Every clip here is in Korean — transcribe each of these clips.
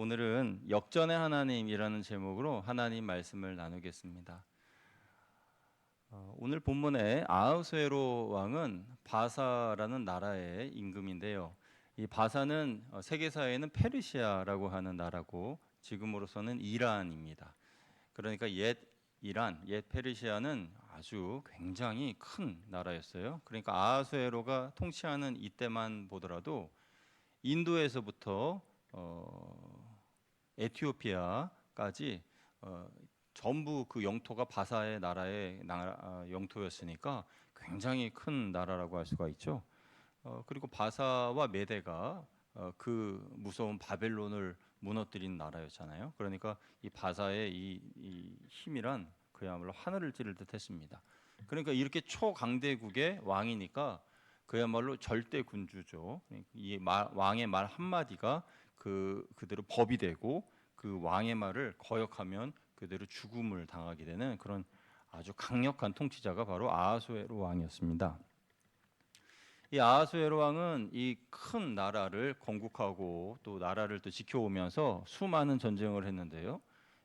오늘은 역전의 하나님이라는 제목으로 하나님 말씀을 나누겠습니다. 어, 오늘 본문의 아하수에로 왕은 바사라는 나라의 임금인데요. 이 바사는 어, 세계사에는 페르시아라고 하는 나라고 지금으로서는 이란입니다. 그러니까 옛 이란, 옛 페르시아는 아주 굉장히 큰 나라였어요. 그러니까 아하수에로가 통치하는 이때만 보더라도 인도에서부터 어, 에티오피아까지 어, 전부 그 영토가 바사의 나라의 나라, 아, 영토였으니까 굉장히 큰 나라라고 할 수가 있죠. 어, 그리고 바사와 메대가 어, 그 무서운 바벨론을 무너뜨린 나라였잖아요. 그러니까 이 바사의 이, 이 힘이란 그야말로 하늘을 찌를 듯했습니다. 그러니까 이렇게 초강대국의 왕이니까 그야말로 절대 군주죠. 이 말, 왕의 말 한마디가 그 그대로 법이 되고 그 왕의 말을 거역하면 그대로 죽음을 당하게 되는 그런 아주 강력한 통치자가 바로 아하수에로 왕이었습니다. 이 아하수에로 왕은 이 큰 나라를 건국하고 또 나라를 또 지켜오면서 수많은 전쟁을 했는데요.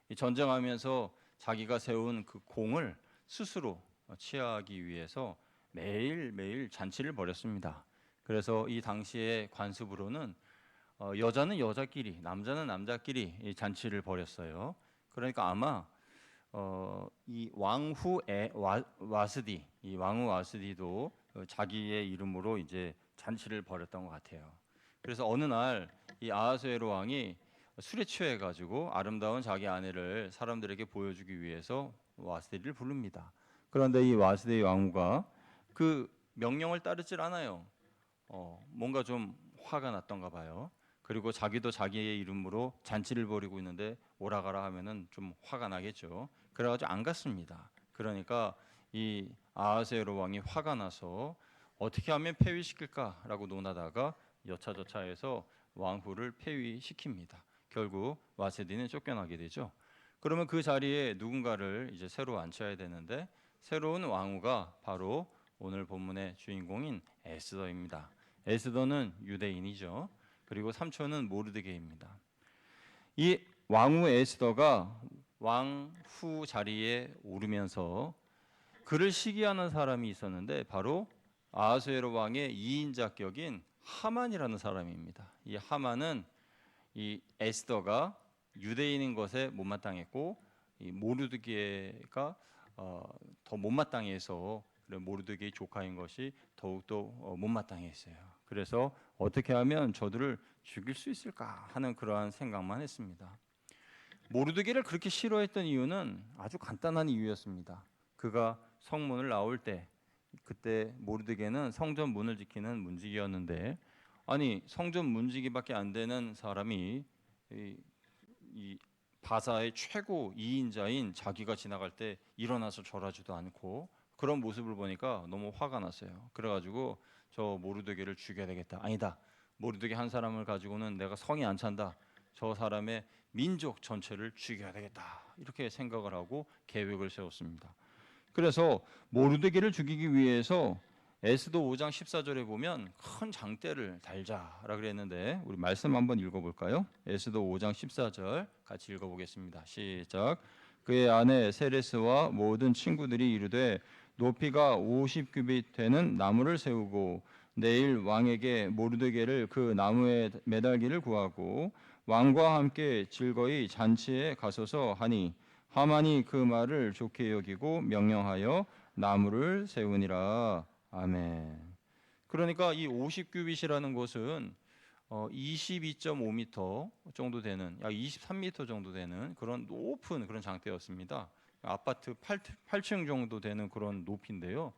이 전쟁하면서 자기가 세운 그 공을 스스로 취하기 위해서 매일매일 잔치를 벌였습니다. 그래서 이 당시의 관습으로는 어, 여자는 여자끼리, 남자는 남자끼리 이 잔치를 벌였어요. 그러니까 아마 어, 이 왕후 에, 와, 와스디, 이 왕후 와스디도 어, 자기의 이름으로 이제 잔치를 벌였던 것 같아요. 그래서 어느 날 이 아하수에로 왕이 술에 취해 가지고 아름다운 자기 아내를 사람들에게 보여주기 위해서 와스디를 부릅니다. 그런데 이 와스디 왕후가 그 명령을 따르질 않아요. 어, 뭔가 좀 화가 났던가 봐요. 그리고 자기도 자기의 이름으로 잔치를 벌이고 있는데 오라가라 하면은 좀 화가 나겠죠. 그래가지고 안 갔습니다. 그러니까 이 아하세로 왕이 화가 나서 어떻게 하면 폐위시킬까라고 논하다가 여차저차해서 왕후를 폐위시킵니다. 결국 와세디는 쫓겨나게 되죠. 그러면 그 자리에 누군가를 이제 새로 앉혀야 되는데 새로운 왕후가 바로 오늘 본문의 주인공인 에스더입니다. 에스더는 유대인이죠. 그리고 삼촌은 모르드게입니다. 이 왕후 에스더가 왕후 자리에 오르면서 그를 시기하는 사람이 있었는데 바로 아하수에로 왕의 이인자 격인 하만이라는 사람입니다. 이 하만은 이 에스더가 유대인인 것에 못마땅했고 이 모르드게가 어, 더 못마땅해서 모르드게의 조카인 것이 더욱더 어, 못마땅했어요. 그래서 어떻게 하면 저들을 죽일 수 있을까 하는 그러한 생각만 했습니다. 모르드게를 그렇게 싫어했던 이유는 아주 간단한 이유였습니다. 그가 성문을 나올 때 그때 모르드게는 성전 문을 지키는 문지기였는데 아니 성전 문지기밖에 안 되는 사람이 이, 이 바사의 최고 2인자인 자기가 지나갈 때 일어나서 절하지도 않고 그런 모습을 보니까 너무 화가 났어요. 그래가지고 저 모르드게를 죽여야 되겠다. 아니다. 모르드게 한 사람을 가지고는 내가 성이 안 찬다. 저 사람의 민족 전체를 죽여야 되겠다. 이렇게 생각을 하고 계획을 세웠습니다. 그래서 모르드게를 죽이기 위해서 에스도 5장 14절에 보면 큰 장대를 달자라 그랬는데 우리 말씀 한번 읽어볼까요? 에스도 5장 14절 같이 읽어보겠습니다. 시작. 그의 아내 세레스와 모든 친구들이 이르되 높이가 50규빗 되는 나무를 세우고 내일 왕에게 모르드게를 그 나무에 매달기를 구하고 왕과 함께 즐거이 잔치에 가소서 하니 하만이 그 말을 좋게 여기고 명령하여 나무를 세우니라 아멘. 그러니까 이 50규빗이라는 것은 어 22.5m 정도 되는 약 23m 정도 되는 그런 높은 그런 장대였습니다. 아파트 8, 8층 정도 되는 그런 높이인데요.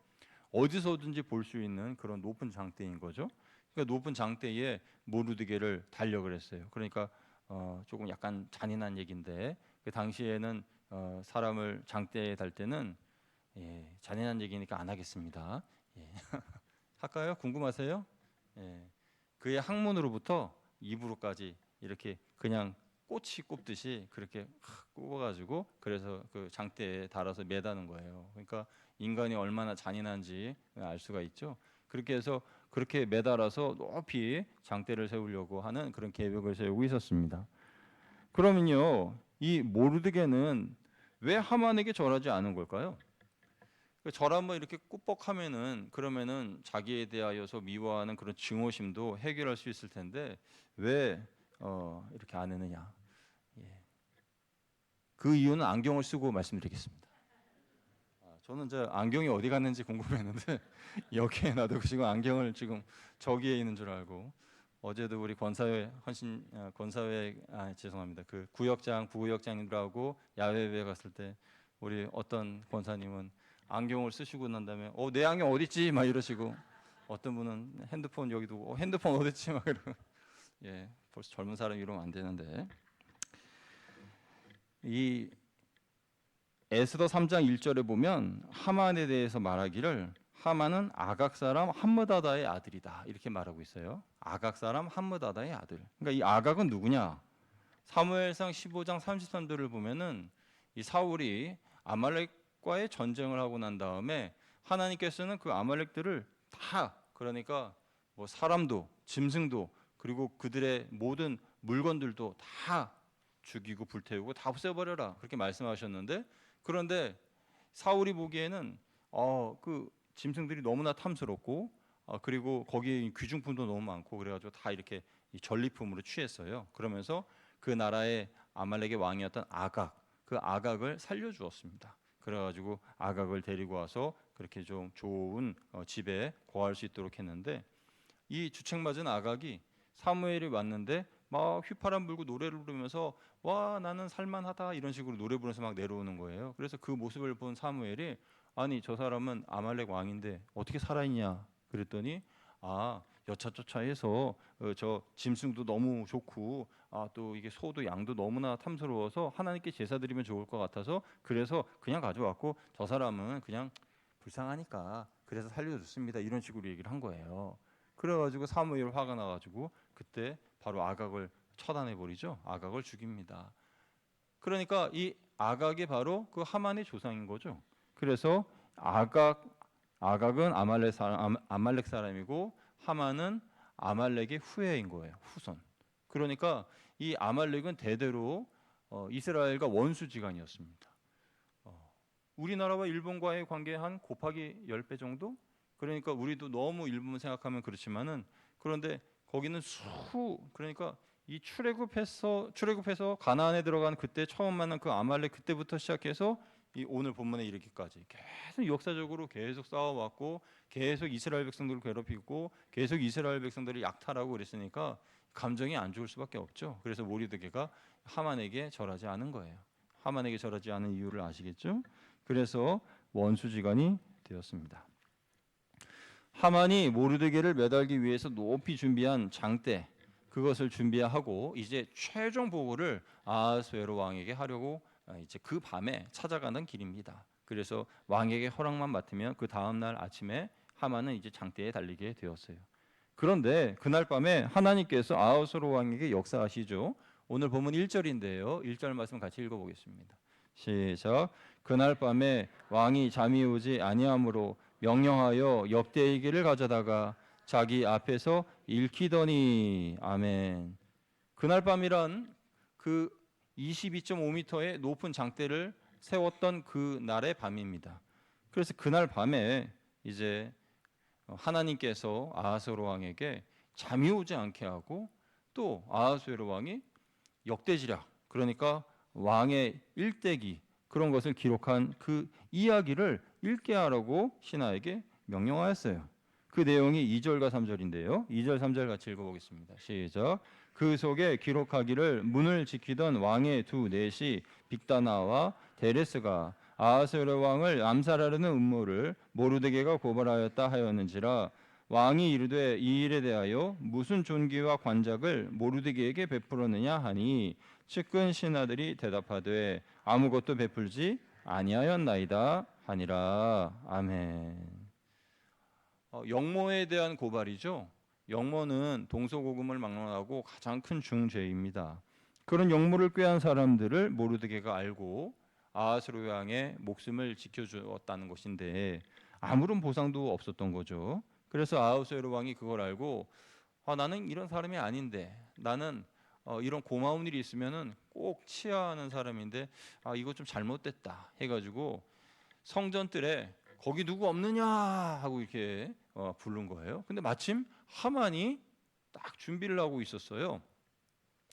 어디서든지 볼 수 있는 그런 높은 장대인 거죠. 그러니까 높은 장대에 모르드게를 달려 그랬어요. 그러니까 어, 조금 약간 잔인한 얘기인데 그 당시에는 어, 사람을 장대에 달 때는 예, 잔인한 얘기니까 안 하겠습니다. 예. 할까요? 궁금하세요? 예. 그의 항문으로부터 입으로까지 이렇게 그냥 꽃이 꼽듯이 그렇게 꼽아가지고 그래서 그 장대에 달아서 매다는 거예요. 그러니까 인간이 얼마나 잔인한지 알 수가 있죠. 그렇게 해서 그렇게 매달아서 높이 장대를 세우려고 하는 그런 계획을 세우고 있었습니다. 그러면요, 이 모르드게는 왜 하만에게 절하지 않은 걸까요? 그 절하면 이렇게 꾸벅하면은 그러면은 자기에 대하여서 미워하는 그런 증오심도 해결할 수 있을 텐데 왜 어, 이렇게 안 했느냐? 예. 그 이유는 안경을 쓰고 말씀드리겠습니다. 아, 저는 저 안경이 어디 갔는지 궁금했는데 여기에 놔두고 지금 안경을 지금 저기에 있는 줄 알고 어제도 우리 권사회 헌신 아, 권사회 아 죄송합니다 그 구역장 부구역장님들하고 야외에 갔을 때 우리 어떤 권사님은 안경을 쓰시고 난 다음에 어 내 안경 어디 있지 막 이러시고 어떤 분은 핸드폰 여기 두고 어, 핸드폰 어디 있지 막 이러고 예 벌써 젊은 사람이 이러면 안 되는데 이 에스더 3장 1절에 보면 하만에 대해서 말하기를 하만은 아각 사람 함므다다의 아들이다 이렇게 말하고 있어요. 아각 사람 함므다다의 아들. 그러니까 이 아각은 누구냐? 사무엘상 15장 33절을 보면은 이 사울이 아말렉과의 전쟁을 하고 난 다음에 하나님께서는 그 아말렉들을 다 그러니까 뭐 사람도 짐승도 그리고 그들의 모든 물건들도 다 죽이고 불태우고 다 없애버려라 그렇게 말씀하셨는데 그런데 사울이 보기에는 어 그 짐승들이 너무나 탐스럽고 어, 그리고 거기에 귀중품도 너무 많고 그래가지고 다 이렇게 이 전리품으로 취했어요. 그러면서 그 나라의 아말렉의 왕이었던 아각 그 아각을 살려주었습니다. 그래가지고 아각을 데리고 와서 그렇게 좀 좋은 어, 집에 거할 수 있도록 했는데 이 주책맞은 아각이 사무엘이 왔는데 막 휘파람 불고 노래를 부르면서 와 나는 살만하다 이런 식으로 노래 부르면서 막 내려오는 거예요. 그래서 그 모습을 본 사무엘이 아니 저 사람은 아말렉 왕인데 어떻게 살아있냐 그랬더니 아 여차저차해서 어, 저 짐승도 너무 좋고 아 또 이게 소도 양도 너무나 탐스러워서 하나님께 제사 드리면 좋을 것 같아서 그래서 그냥 가져왔고 저 사람은 그냥 불쌍하니까 그래서 살려줬습니다 이런 식으로 얘기를 한 거예요. 그래가지고 사무엘 화가 나가지고 그때 바로 아각을 처단해 버리죠. 아각을 죽입니다. 그러니까 이 아각이 바로 그 하만의 조상인 거죠. 그래서 아각 아각은 아말렉 사람 아- 아말렉 사람이고 하만은 아말렉의 후예인 거예요. 후손. 그러니까 이 아말렉은 대대로 어, 이스라엘과 원수지간이었습니다. 어, 우리나라와 일본과의 관계 한 곱하기 10배 정도? 그러니까 우리도 너무 일본 생각하면 그렇지만은 그런데 거기는 수 그러니까 이 출애굽해서 출애굽해서 가나안에 들어간 그때 처음 만난 그 아말렉 그때부터 시작해서 이 오늘 본문에 이르기까지 계속 역사적으로 계속 싸워왔고 계속 이스라엘 백성들을 괴롭히고 계속 이스라엘 백성들을 약탈하고 그랬으니까 감정이 안 좋을 수밖에 없죠. 그래서 모리드게가 하만에게 절하지 않은 거예요. 하만에게 절하지 않은 이유를 아시겠죠? 그래서 원수지간이 되었습니다. 하만이 모르드게를 매달기 위해서 높이 준비한 장대 그것을 준비하고 이제 최종 보고를 아하스웨로 왕에게 하려고 아, 이제 그 밤에 찾아가는 길입니다. 그래서 왕에게 허락만 맡으면 그 다음 날 아침에 하만은 이제 장대에 달리게 되었어요. 그런데 그날 밤에 하나님께서 아하스웨로 왕에게 역사하시죠. 오늘 본문 1절인데요. 1절 말씀 같이 읽어 보겠습니다. 시작. 그날 밤에 왕이 잠이 오지 아니하므로 명령하여 역대기를 가져다가 자기 앞에서 읽히더니 아멘. 그날 밤이란 그 22.5m의 높은 장대를 세웠던 그 날의 밤입니다. 그래서 그날 밤에 이제 하나님께서 아하스로 왕에게 잠이 오지 않게 하고 또 아하스로 왕이 역대지략 그러니까 왕의 일대기 그런 것을 기록한 그 이야기를 읽게 하라고 신하에게 명령하였어요. 그 내용이 2절과 3절인데요. 2절 3절 같이 읽어보겠습니다. 시작. 그 속에 기록하기를 문을 지키던 왕의 두 넷이 빅다나와 데레스가 아하스웨로 왕을 암살하려는 음모를 모르드게가 고발하였다 하였는지라 왕이 이르되 이 일에 대하여 무슨 존귀와 관작을 모르드게에게 베풀었느냐 하니 측근 신하들이 대답하되 아무것도 베풀지 아니하였나이다 하니라 아멘. 어, 영모에 대한 고발이죠. 영모는 동서고금을 막론하고 가장 큰 중죄입니다. 그런 영모를 꾀한 사람들을 모르드게가 알고 아하스로 왕의 목숨을 지켜주었다는 것인데 아무런 보상도 없었던 거죠. 그래서 아하스로 왕이 그걸 알고 아, 나는 이런 사람이 아닌데 나는 어, 이런 고마운 일이 있으면은 꼭 치하하는 사람인데 아 이거 좀 잘못됐다 해가지고 성전뜰에 거기 누구 없느냐 하고 이렇게 어, 부른 거예요. 근데 마침 하만이 딱 준비를 하고 있었어요.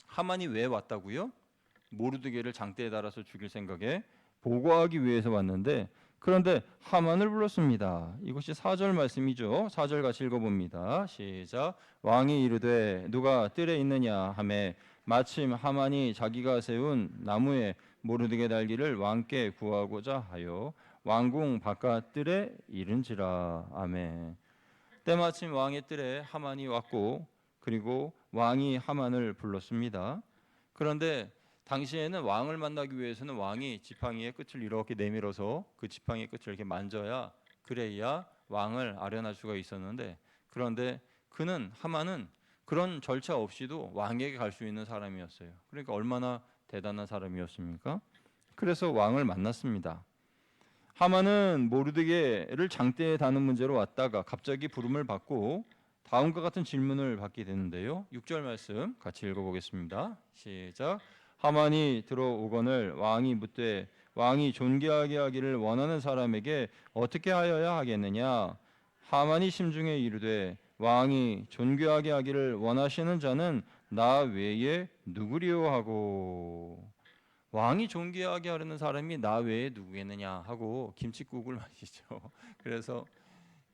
하만이 왜 왔다고요? 모르드게를 장대에 달아서 죽일 생각에 보고하기 위해서 왔는데 그런데 하만을 불렀습니다. 이것이 4절 말씀이죠. 4절 같이 읽어봅니다. 시작. 왕이 이르되 누가 뜰에 있느냐 하매 마침 하만이 자기가 세운 나무에 모르드게 달기를 왕께 구하고자 하여 왕궁 바깥 뜰에 이른지라. 아멘. 때마침 왕의 뜰에 하만이 왔고 그리고 왕이 하만을 불렀습니다. 그런데 당시에는 왕을 만나기 위해서는 왕이 지팡이의 끝을 이렇게 내밀어서 그 지팡이의 끝을 이렇게 만져야 그래야 왕을 아련할 수가 있었는데 그런데 그는 하만은 그런 절차 없이도 왕에게 갈 수 있는 사람이었어요. 그러니까 얼마나 대단한 사람이었습니까? 그래서 왕을 만났습니다. 하만은 모르드게를 장대에 다는 문제로 왔다가 갑자기 부름을 받고 다음과 같은 질문을 받게 되는데요. 6절 말씀 같이 읽어보겠습니다. 시작. 하만이 들어오거늘 왕이 묻되 왕이 존귀하게 하기를 원하는 사람에게 어떻게 하여야 하겠느냐? 하만이 심중에 이르되 왕이 존귀하게 하기를 원하시는 자는 나 외에 누구리요? 하고 왕이 존귀하게 하려는 사람이 나 외에 누구겠느냐? 하고 김치국을 마시죠. 그래서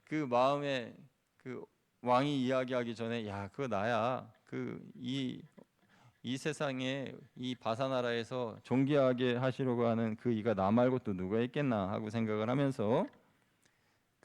그 마음에 그 왕이 이야기하기 전에 야 그거 나야. 그이이 세상에 이 바사 나라에서 존귀하게 하시려고 하는 그 이가 나 말고 또 누가 있겠나? 하고 생각을 하면서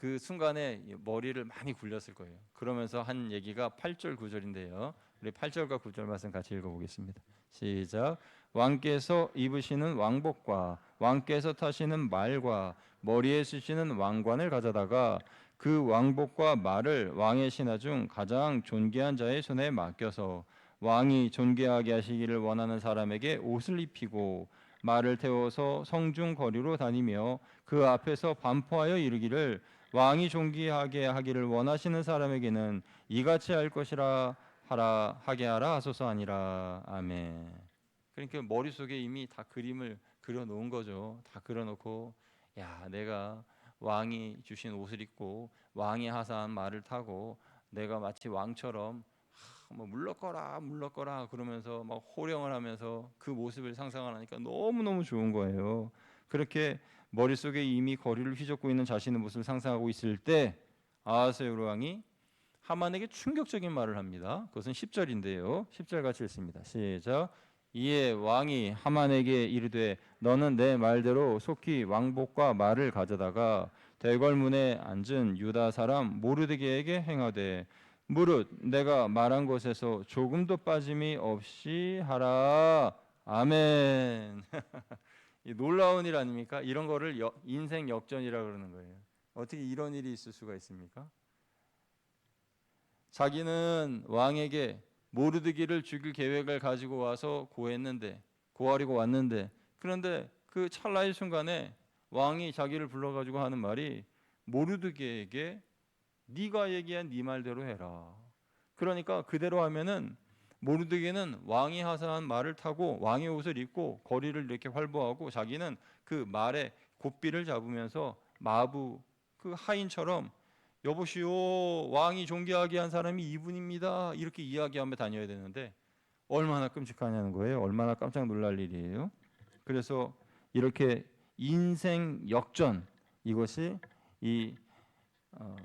그 순간에 머리를 많이 굴렸을 거예요. 그러면서 한 얘기가 8절 9절인데요. 우리 8절과 9절 말씀 같이 읽어 보겠습니다. 시작. 왕께서 입으시는 왕복과 왕께서 타시는 말과 머리에 쓰시는 왕관을 가져다가 그 왕복과 말을 왕의 신하 중 가장 존귀한 자의 손에 맡겨서 왕이 존귀하게 하시기를 원하는 사람에게 옷을 입히고 말을 태워서 성중 거리로 다니며 그 앞에서 반포하여 이르기를 왕이 존귀하게 하기를 원하시는 사람에게는 이같이 할 것이라 하라 하게 하라 하소서 아니라 아멘. 그러니까 머릿속에 이미 다 그림을 그려 놓은 거죠. 다 그려 놓고 야, 내가 왕이 주신 옷을 입고 왕이 하사한 말을 타고 내가 마치 왕처럼 하, 뭐 물러거라 물러거라 그러면서 막 호령을 하면서 그 모습을 상상을 하니까 너무너무 좋은 거예요. 그렇게 머릿속에 이미 거리를 휘젓고 있는 자신의 모습을 상상하고 있을 때 아하스의 왕이 하만에게 충격적인 말을 합니다. 그것은 10절인데요. 10절 같이 읽습니다. 시작. 이에 왕이 하만에게 이르되 너는 내 말대로 속히 왕복과 말을 가져다가 대궐문에 앉은 유다 사람 모르드게에게 행하되 무릇 내가 말한 것에서 조금도 빠짐이 없이 하라. 아멘. 이 놀라운 일 아닙니까? 이런 거를 여- 인생 역전이라 그러는 거예요. 어떻게 이런 일이 있을 수가 있습니까? 자기는 왕에게 모르드기를 죽일 계획을 가지고 와서 고했는데 고하려고 왔는데 그런데 그 찰나의 순간에 왕이 자기를 불러가지고 하는 말이 모르드게에게 네가 얘기한 네 말대로 해라. 그러니까 그대로 하면은 모르드게는 왕이 하사한 말을 타고 왕의 옷을 입고 거리를 이렇게 활보하고 자기는 그 말에 고삐를 잡으면서 마부 그 하인처럼 여보시오 왕이 존귀하게 한 사람이 이분입니다. 이렇게 이야기하며 다녀야 되는데 얼마나 끔찍하냐는 거예요. 얼마나 깜짝 놀랄 일이에요. 그래서 이렇게 인생 역전 이것이 이 어,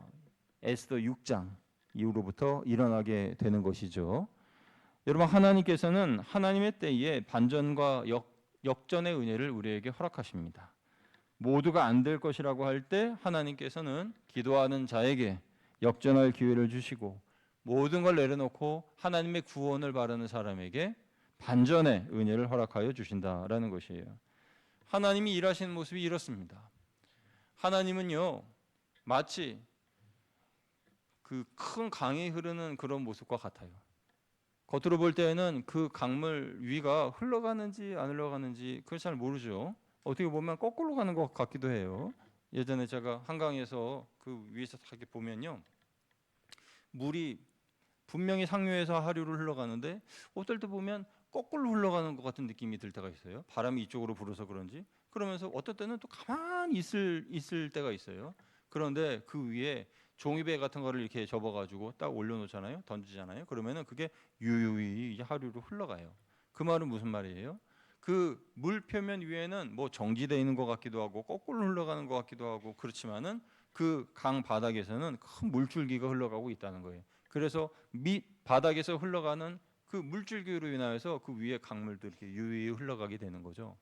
에스더 6장 이후로부터 일어나게 되는 것이죠 여러분 하나님께서는 하나님의 때에 반전과 역, 역전의 은혜를 우리에게 허락하십니다 모두가 안 될 것이라고 할 때 하나님께서는 기도하는 자에게 역전할 기회를 주시고 모든 걸 내려놓고 하나님의 구원을 바라는 사람에게 반전의 은혜를 허락하여 주신다라는 것이에요. 하나님이 일하시는 모습이 이렇습니다. 하나님은요 마치 그 큰 강이 흐르는 그런 모습과 같아요. 겉으로 볼 때는 그 강물 위가 흘러가는지 안 흘러가는지 그걸 잘 모르죠. 어떻게 보면 거꾸로 가는 것 같기도 해요. 예전에 제가 한강에서 그 위에서 이렇게 보면요, 물이 분명히 상류에서 하류로 흘러가는데 어떨 때 보면 거꾸로 흘러가는 것 같은 느낌이 들 때가 있어요. 바람이 이쪽으로 불어서 그런지. 그러면서 어떤 때는 또 가만히 있을 있을 때가 있어요. 그런데 그 위에 종이배 같은 거를 이렇게 접어가지고 딱 올려놓잖아요. 던지잖아요. 그러면은 그게 유유히 이제 하류로 흘러가요. 그 말은 무슨 말이에요? 그 물 표면 위에는 뭐 정지돼 있는 것 같기도 하고 거꾸로 흘러가는 것 같기도 하고 그렇지만은 그 강 바닥에서는 큰 물줄기가 흘러가고 있다는 거예요. 그래서 밑 바닥에서 흘러가는 그 물줄기로 인하여서 그 위에 강물도 이렇게 유유히 흘러가게 되는 거죠.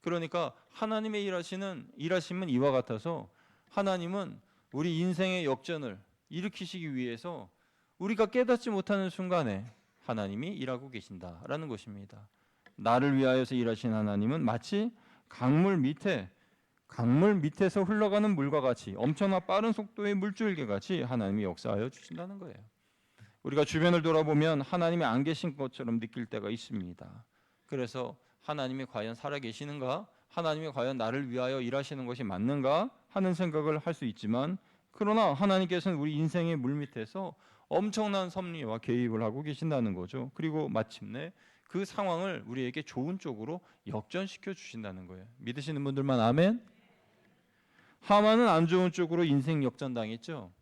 그러니까 하나님의 일하시는 일하심은 이와 같아서 하나님은 우리 인생의 역전을 일으키시기 위해서 우리가 깨닫지 못하는 순간에 하나님이 일하고 계신다라는 것입니다. 나를 위하여서 일하신 하나님은 마치 강물 밑에 강물 밑에서 흘러가는 물과 같이 엄청나 빠른 속도의 물줄기 같이 하나님이 역사하여 주신다는 거예요. 우리가 주변을 돌아보면 하나님이 안 계신 것처럼 느낄 때가 있습니다. 그래서 하나님이 과연 살아 계시는가? 하나님이 과연 나를 위하여 일하시는 것이 맞는가 하는 생각을 할 수 있지만 그러나 하나님께서는 우리 인생의 물 밑에서 엄청난 섭리와 개입을 하고 계신다는 거죠. 그리고 마침내 그 상황을 우리에게 좋은 쪽으로 역전시켜 주신다는 거예요. 믿으시는 분들만 아멘. 하만은 안 좋은 쪽으로 인생 역전 당했죠.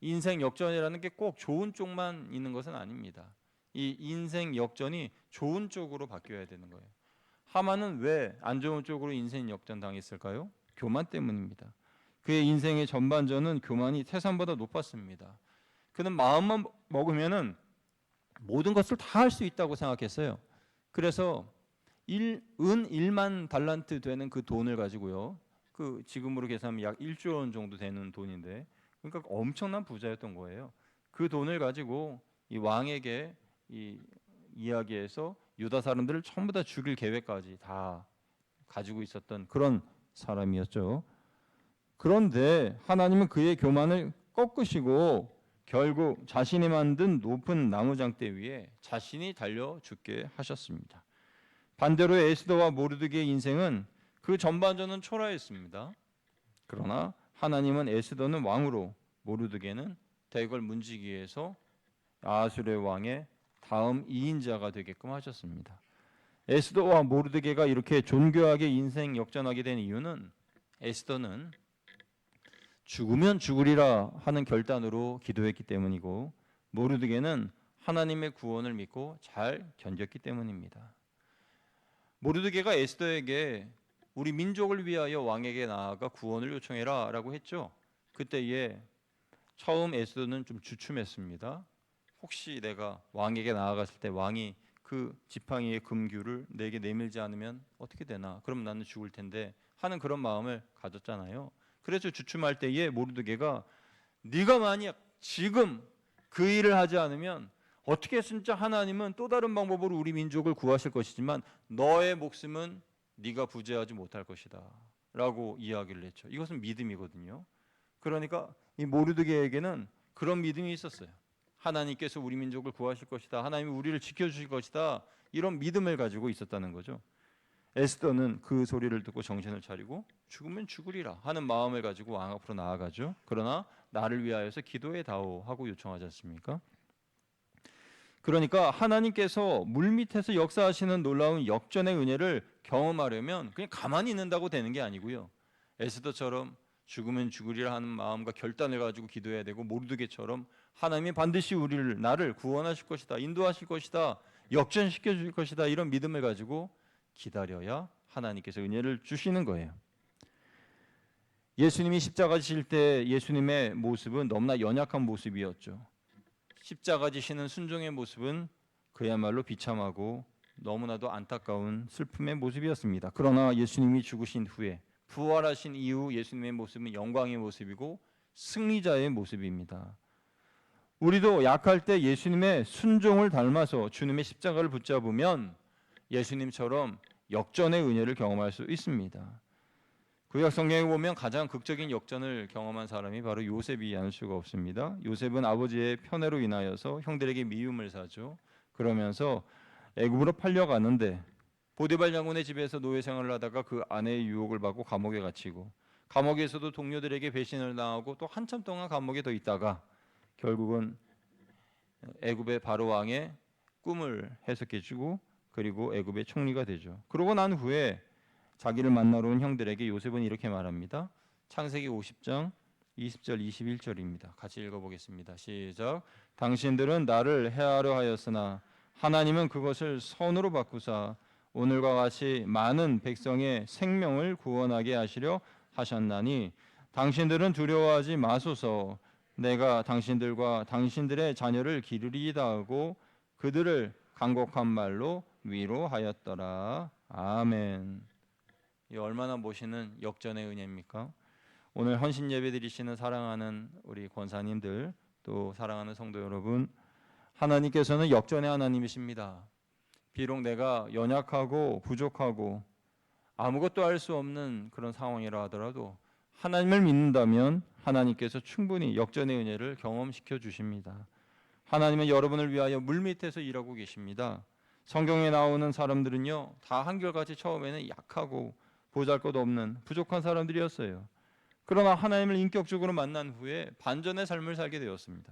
인생 역전이라는 게 꼭 좋은 쪽만 있는 것은 아닙니다. 이 인생 역전이 좋은 쪽으로 바뀌어야 되는 거예요. 하만은 왜 안 좋은 쪽으로 인생 역전 당했을까요? 교만 때문입니다. 그의 인생의 전반전은 교만이 태산보다 높았습니다. 그는 마음만 먹으면은 모든 것을 다 할 수 있다고 생각했어요. 그래서 일, 은 1만 달란트 되는 그 돈을 가지고요. 그 지금으로 계산하면 약 1조 원 정도 되는 돈인데 그러니까 엄청난 부자였던 거예요. 그 돈을 가지고 이 왕에게 이 이야기해서 유다 사람들을 전부 다 죽일 계획까지 다 가지고 있었던 그런 사람이었죠. 그런데 하나님은 그의 교만을 꺾으시고 결국 자신이 만든 높은 나무장대 위에 자신이 달려 죽게 하셨습니다. 반대로 에스더와 모르드게의 인생은 그 전반전은 초라했습니다. 그러나 하나님은 에스더는 왕으로 모르드게는 대궐 문지기에서 아수르의 왕의 다음 2인자가 되게끔 하셨습니다. 에스더와 모르드게가 이렇게 존귀하게 인생 역전하게 된 이유는 에스더는 죽으면 죽으리라 하는 결단으로 기도했기 때문이고 모르드게는 하나님의 구원을 믿고 잘 견뎠기 때문입니다. 모르드게가 에스더에게 우리 민족을 위하여 왕에게 나아가 구원을 요청해라라고 했죠. 그때에 처음 에스더는 좀 주춤했습니다. 혹시 내가 왕에게 나아갔을 때 왕이 그 지팡이의 금규를 내게 내밀지 않으면 어떻게 되나? 그럼 나는 죽을 텐데 하는 그런 마음을 가졌잖아요. 그래서 주춤할 때에 모르드게가 네가 만약 지금 그 일을 하지 않으면 어떻게 진짜 하나님은 또 다른 방법으로 우리 민족을 구하실 것이지만 너의 목숨은 네가 부재하지 못할 것이다라고 이야기를 했죠. 이것은 믿음이거든요. 그러니까 이 모르드게에게는 그런 믿음이 있었어요. 하나님께서 우리 민족을 구하실 것이다. 하나님이 우리를 지켜 주실 것이다. 이런 믿음을 가지고 있었다는 거죠. 에스더는 그 소리를 듣고 정신을 차리고 죽으면 죽으리라 하는 마음을 가지고 왕 앞으로 나아가죠. 그러나 나를 위하여서 기도해 다오 하고 요청하지 않습니까? 그러니까 하나님께서 물 밑에서 역사하시는 놀라운 역전의 은혜를 경험하려면 그냥 가만히 있는다고 되는 게 아니고요. 에스더처럼 죽으면 죽으리라 하는 마음과 결단을 가지고 기도해야 되고 모르드게처럼 하나님이 반드시 우리를 나를 구원하실 것이다. 인도하실 것이다. 역전시켜 줄 것이다. 이런 믿음을 가지고 기다려야 하나님께서 은혜를 주시는 거예요. 예수님이 십자가 지실 때 예수님의 모습은 너무나 연약한 모습이었죠. 십자가 지시는 순종의 모습은 그야말로 비참하고 너무나도 안타까운 슬픔의 모습이었습니다. 그러나 예수님이 죽으신 후에 부활하신 이후 예수님의 모습은 영광의 모습이고 승리자의 모습입니다. 우리도 약할 때 예수님의 순종을 닮아서 주님의 십자가를 붙잡으면 예수님처럼 역전의 은혜를 경험할 수 있습니다. 구약 성경에 보면 가장 극적인 역전을 경험한 사람이 바로 요셉이 아닐 수가 없습니다. 요셉은 아버지의 편애로 인하여서 형들에게 미움을 사죠. 그러면서 애굽으로 팔려가는데 보디발 장군의 집에서 노예 생활을 하다가 그 아내의 유혹을 받고 감옥에 갇히고 감옥에서도 동료들에게 배신을 당하고 또 한참 동안 감옥에 더 있다가 결국은 애굽의 바로 왕의 꿈을 해석해 주고 그리고 애굽의 총리가 되죠. 그러고 난 후에 자기를 만나러 온 형들에게 요셉은 이렇게 말합니다. 창세기 50장 20절 21절입니다. 같이 읽어보겠습니다. 시작. 당신들은 나를 해하려 하였으나 하나님은 그것을 선으로 바꾸사 오늘과 같이 많은 백성의 생명을 구원하게 하시려 하셨나니 당신들은 두려워하지 마소서 내가 당신들과 당신들의 자녀를 기르리이다 하고 그들을 간곡한 말로 위로하였더라. 아멘. 이 얼마나 모시는 역전의 은혜입니까? 오늘 헌신 예배 드리시는 사랑하는 우리 권사님들 또 사랑하는 성도 여러분 하나님께서는 역전의 하나님이십니다. 비록 내가 연약하고 부족하고 아무것도 할수 없는 그런 상황이라 하더라도 하나님을 믿는다면 하나님께서 충분히 역전의 은혜를 경험시켜 주십니다. 하나님은 여러분을 위하여 물밑에서 일하고 계십니다. 성경에 나오는 사람들은요 다 한결같이 처음에는 약하고 보잘것없는 부족한 사람들이었어요. 그러나 하나님을 인격적으로 만난 후에 반전의 삶을 살게 되었습니다.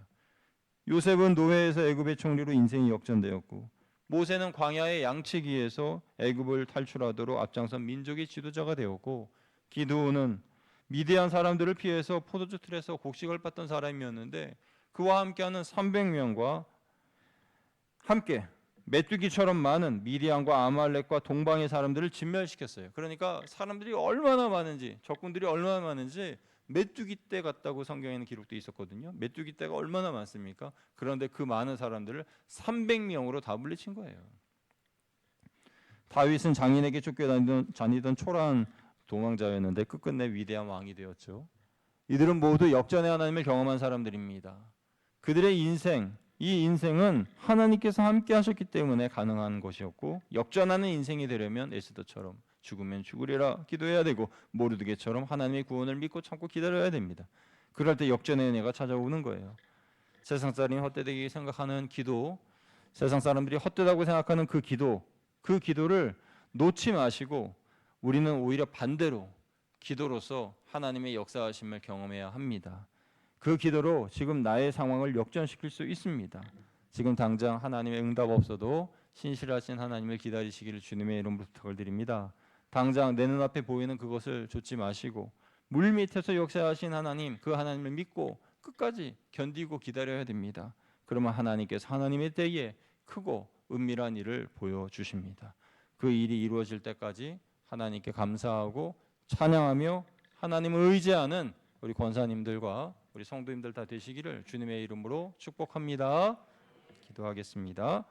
요셉은 노예에서 애굽의 총리로 인생이 역전되었고 모세는 광야의 양치기에서 애굽을 탈출하도록 앞장선 민족의 지도자가 되었고 기드온은 미디안 사람들을 피해서 포도주 틀에서 곡식을 빻던 사람이었는데 그와 함께하는 300명과 함께 메뚜기처럼 많은 미디안과 아말렉과 동방의 사람들을 진멸시켰어요. 그러니까 사람들이 얼마나 많은지 적군들이 얼마나 많은지 메뚜기 떼 같다고 성경에는 기록돼 있었거든요. 메뚜기 떼가 얼마나 많습니까? 그런데 그 많은 사람들을 300명으로 다 물리친 거예요. 다윗은 장인에게 쫓겨다니던 다니던 초라한 도망자였는데 끝끝내 위대한 왕이 되었죠. 이들은 모두 역전의 하나님을 경험한 사람들입니다. 그들의 인생, 이 인생은 하나님께서 함께 하셨기 때문에 가능한 것이었고 역전하는 인생이 되려면 에스더처럼 죽으면 죽으리라 기도해야 되고 모르드게처럼 하나님의 구원을 믿고 참고 기다려야 됩니다. 그럴 때 역전의 은혜가 찾아오는 거예요. 세상 사람이 헛되게 생각하는 기도, 세상 사람들이 헛되다고 생각하는 그 기도, 그 기도를 놓지 마시고 우리는 오히려 반대로 기도로서 하나님의 역사하심을 경험해야 합니다. 그 기도로 지금 나의 상황을 역전시킬 수 있습니다. 지금 당장 하나님의 응답 없어도 신실하신 하나님을 기다리시기를 주님의 이름으로 부탁을 드립니다. 당장 내 눈앞에 보이는 그것을 좇지 마시고 물 밑에서 역사하신 하나님 그 하나님을 믿고 끝까지 견디고 기다려야 됩니다. 그러면 하나님께서 하나님의 때에 크고 은밀한 일을 보여 주십니다. 그 일이 이루어질 때까지 하나님께 감사하고 찬양하며 하나님을 의지하는 우리 권사님들과 우리 성도님들 다 되시기를 주님의 이름으로 축복합니다. 기도하겠습니다.